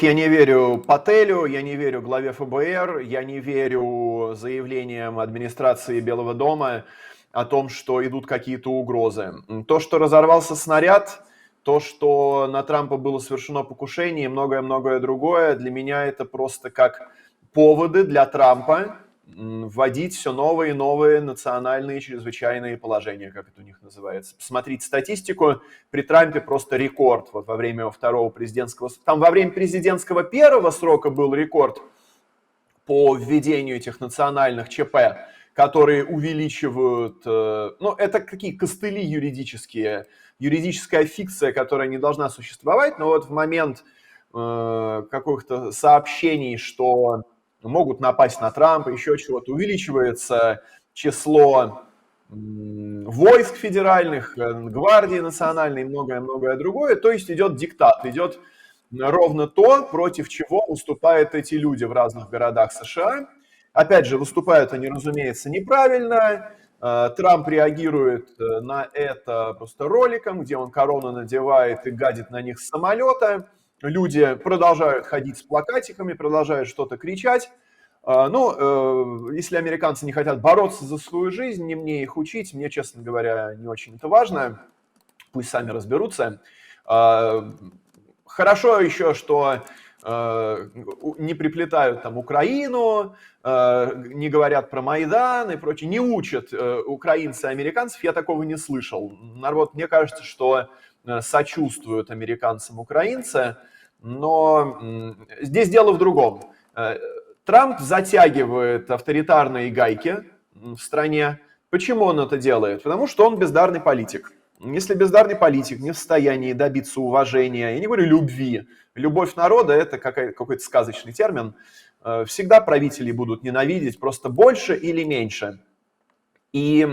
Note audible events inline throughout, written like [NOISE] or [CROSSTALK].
Я не верю Пателю, я не верю главе ФБР, я не верю заявлениям администрации Белого дома о том, что идут какие-то угрозы. То, что разорвался снаряд, то, что на Трампа было совершено покушение и многое-многое другое, для меня это просто как поводы для Трампа вводить все новые и новые национальные чрезвычайные положения, как это у них называется. Посмотрите статистику, при Трампе просто рекорд вот во время его второго президентского... Там во время президентского первого срока был рекорд по введению этих национальных ЧП, которые увеличивают, э, ну, это какие костыли юридические, юридическая фикция, которая не должна существовать, но вот в момент э, каких-то сообщений, что могут напасть на Трампа, еще чего-то, увеличивается число войск федеральных, э, гвардии национальной и многое-многое другое, то есть идет диктат, идет ровно то, против чего выступают эти люди в разных городах США. Опять же, выступают они, разумеется, неправильно. Э, Трамп реагирует э, на это просто роликом, где он корону надевает и гадит на них с самолета. Люди продолжают ходить с плакатиками, продолжают что-то кричать. Э, Ну, э, если американцы не хотят бороться за свою жизнь, не мне их учить, мне, честно говоря, не очень это важно. Пусть сами разберутся. Э, Хорошо еще, что э, не приплетают там Украину, э, не говорят про Майдан и прочее, не учат украинцы американцев, я такого не слышал. Народ, мне кажется, что сочувствуют американцам украинцы, но здесь дело в другом. Э, Трамп затягивает авторитарные гайки в стране. Почему он это делает? Потому что он бездарный политик. Если бездарный политик не в состоянии добиться уважения, я не говорю любви, любовь народа это какой-то сказочный термин, э, всегда правители будут ненавидеть просто больше или меньше. И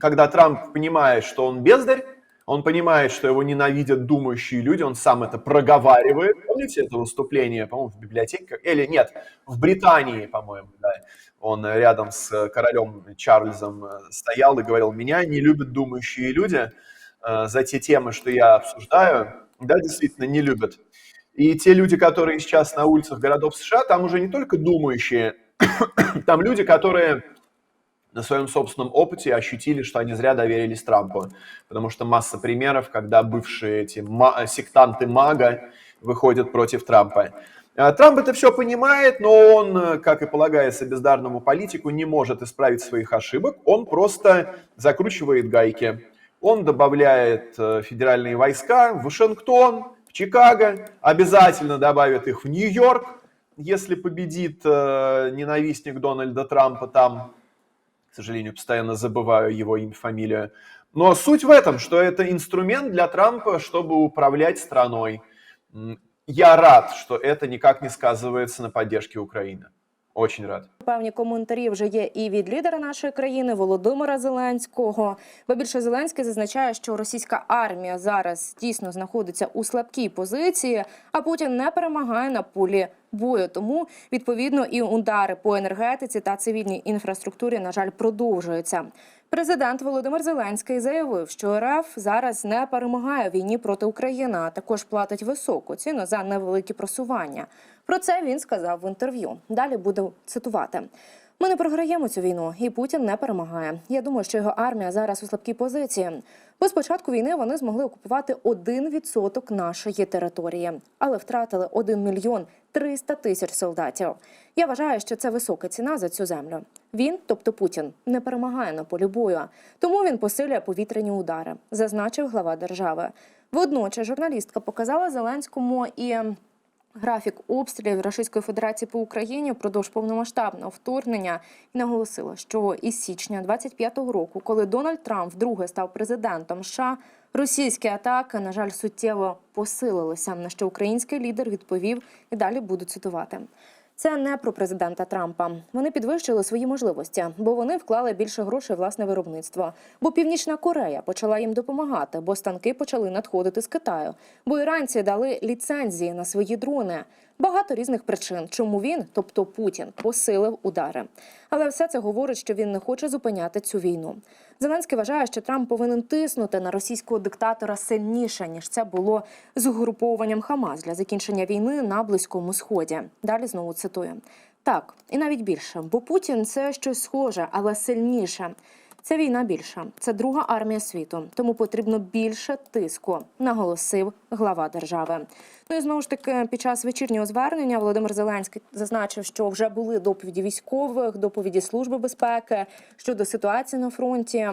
когда Трамп понимает, что он бездарь, он понимает, что его ненавидят думающие люди, он сам это проговаривает. Помните это выступление, по-моему, в библиотеке? Или нет, в Британии, по-моему, да. Он рядом с э, королем Чарльзом э, стоял и говорил, меня не любят думающие люди э, за те темы, что я обсуждаю. Да, действительно, не любят. И те люди, которые сейчас на улицах городов США, там уже не только думающие, [COUGHS] там люди, которые на своем собственном опыте ощутили, что они зря доверились Трампу. Потому что масса примеров, когда бывшие эти ма- сектанты мага выходят против Трампа. А Трамп это все понимает, но он, э, как и полагается бездарному политику, не может исправить своих ошибок. Он просто закручивает гайки. Он добавляет э, федеральные войска в Вашингтон, в Чикаго, обязательно добавит их в Нью-Йорк, если победит э, ненавистник Дональда Трампа там к сожалению, постоянно забываю его имя, фамилию. Но суть в этом, что это інструмент для Трампа, чтобы управлять страной. М, Я рад, что это никак не сказывается на поддержке Украины. Очень рад. Певні коментарі вже є і від лідера нашої країни Володимира Зеленського. Бо більше Зеленський зазначає, що російська армія зараз дійсно знаходиться у слабкій позиції, а Путін не перемагає на полі бою. Тому відповідно і удари по енергетиці та цивільній інфраструктурі, на жаль, продовжуються. Президент Володимир Зеленський заявив, що РФ зараз не перемагає в війні проти України, а також платить високу ціну за невеликі просування. Про це він сказав в інтерв'ю. Далі буду цитувати. Ми не програємо цю війну, і Путін не перемагає. Я думаю, що його армія зараз у слабкій позиції. Бо з початку війни вони змогли окупувати 1% нашої території, але втратили 1 мільйон 300 тисяч солдатів. Я вважаю, що це висока ціна за цю землю. Він, тобто Путін, не перемагає на полі бою, тому він посилює повітряні удари, зазначив глава держави. Водночас журналістка показала Зеленському і графік обстрілів Російської Федерації по Україні впродовж повномасштабного вторгнення і наголосила, що із січня 25-го року, коли Дональд Трамп вдруге став президентом США, російські атаки, на жаль, суттєво посилилися. На що український лідер відповів і далі буду цитувати. Це не про президента Трампа. Вони підвищили свої можливості, бо вони вклали більше грошей власне виробництво. Бо Північна Корея почала їм допомагати, бо станки почали надходити з Китаю. Бо іранці дали ліцензії на свої дрони. Багато різних причин, чому він, тобто Путін, посилив удари. Але все це говорить, що він не хоче зупиняти цю війну. Зеленський вважає, що Трамп повинен тиснути на російського диктатора сильніше ніж це було з угруповуванням Хамас для закінчення війни на близькому сході. Далі знову цитую. Так, і навіть більше, бо Путін це щось схоже, але сильніше. Це війна більша, це друга армія світу, тому потрібно більше тиску, наголосив глава держави. Ну і знову ж таки, під час вечірнього звернення Володимир Зеленський зазначив, що вже були доповіді військових, доповіді служби безпеки щодо ситуації на фронті.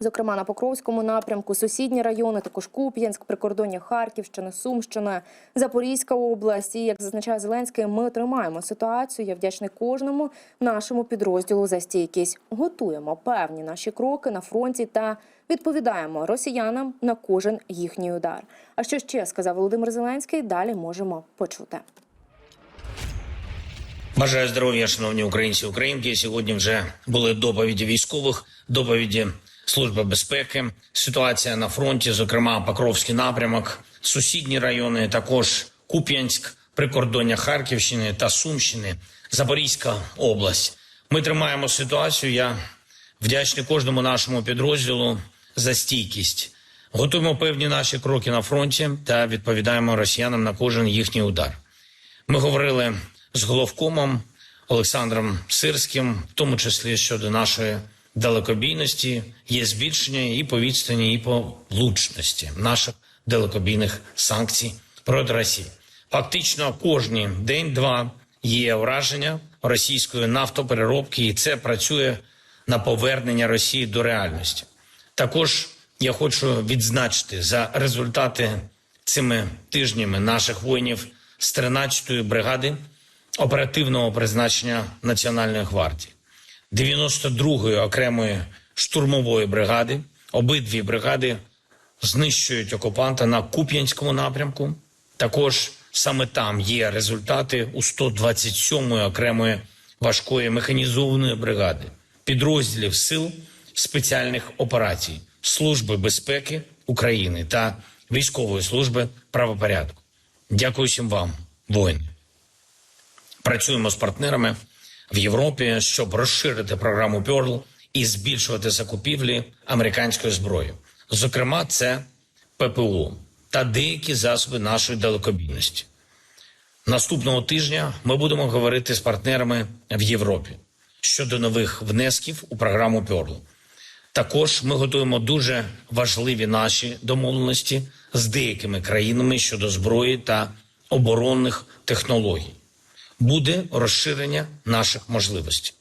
Зокрема, на Покровському напрямку, сусідні райони, також Куп'янськ, прикордоння Харківщини, Сумщина, Запорізька область. І як зазначає Зеленський, ми тримаємо ситуацію. Я вдячний кожному нашому підрозділу за стійкість. Готуємо певні наші кроки на фронті та відповідаємо росіянам на кожен їхній удар. А що ще сказав Володимир Зеленський? Далі можемо почути. Бажаю здоров'я, шановні українці українки. Сьогодні вже були доповіді військових, доповіді Служби безпеки, ситуація на фронті, зокрема Покровський напрямок, сусідні райони, також Куп'янськ, прикордоння Харківщини та Сумщини, Запорізька область. Ми тримаємо ситуацію. Я вдячний кожному нашому підрозділу за стійкість. Готуємо певні наші кроки на фронті та відповідаємо росіянам на кожен їхній удар. Ми говорили з головкомом Олександром Сирським, в тому числі щодо нашої далекобійності, є збільшення і по відстані, і по влучності наших далекобійних санкцій проти Росії. Фактично, кожні день-два є враження російської нафтопереробки, і це працює на повернення Росії до реальності. Також я хочу відзначити за результати цими тижнями наших воїнів з 13-ї бригади оперативного призначення Національної гвардії, 92-ї окремої штурмової бригади. Обидві бригади знищують окупанта на Куп'янському напрямку. Також саме там є результати у 127-ї окремої важкої механізованої бригади, підрозділів сил спеціальних операцій, Служби безпеки України та військової служби правопорядку. Дякую всім вам, воїни. Працюємо з партнерами в Європі, щоб розширити програму Pearl і збільшувати закупівлі американської зброї. Зокрема, це ППО та деякі засоби нашої далекобійності. Наступного тижня ми будемо говорити з партнерами в Європі щодо нових внесків у програму Pearl. Також ми готуємо дуже важливі наші домовленості з деякими країнами щодо зброї та оборонних технологій. Буде розширення наших можливостей.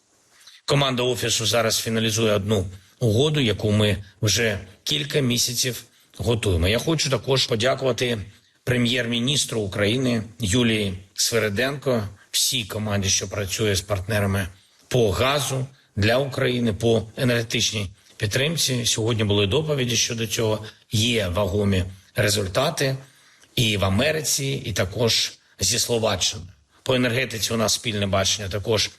Команда офісу зараз фіналізує одну угоду, яку ми вже кілька місяців готуємо. Я хочу також подякувати прем'єр-міністру України Юлії Свериденко, всій команді, що працює з партнерами по газу для України, по енергетичній підтримці. Сьогодні були доповіді щодо цього. Є вагомі результати і в Америці, і також зі Словаччиною. По енергетиці у нас спільне бачення також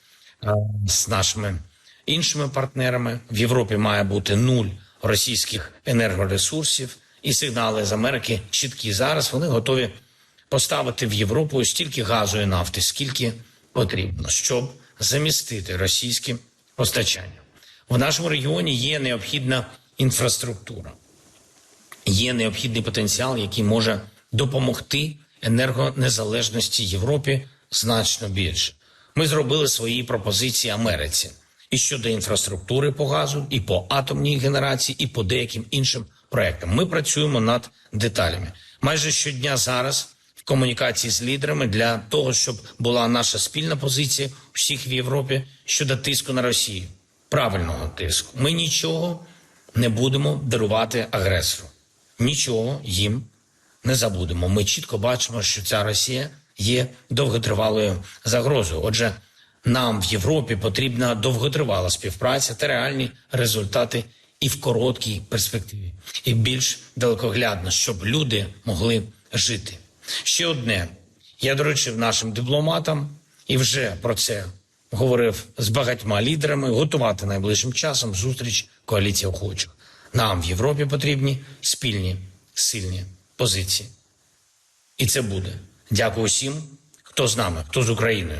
е, з нашими іншими партнерами. В Європі має бути нуль російських енергоресурсів, і сигнали з Америки чіткі. Зараз вони готові поставити в Європу стільки газу і нафти, скільки потрібно, щоб замістити російське постачання. В нашому регіоні є необхідна інфраструктура, є необхідний потенціал, який може допомогти енергонезалежності Європі значно більше. Ми зробили свої пропозиції Америці і щодо інфраструктури по газу, і по атомній генерації, і по деяким іншим проектам. Ми працюємо над деталями. Майже щодня зараз в комунікації з лідерами для того, щоб була наша спільна позиція всіх в Європі щодо тиску на Росію, правильного тиску. Ми нічого не будемо дарувати агресору, нічого їм не забудемо. Ми чітко бачимо, що ця Росія є довготривалою загрозою. Отже, нам в Європі потрібна довготривала співпраця та реальні результати і в короткій перспективі, і більш далекоглядно, щоб люди могли жити. Ще одне я доручив нашим дипломатам і вже про це говорив з багатьма лідерами. Готувати найближчим часом зустріч коаліції охочих. Нам в Європі потрібні спільні сильні позиції. І це буде. Дякую всім, хто з нами, хто з Україною.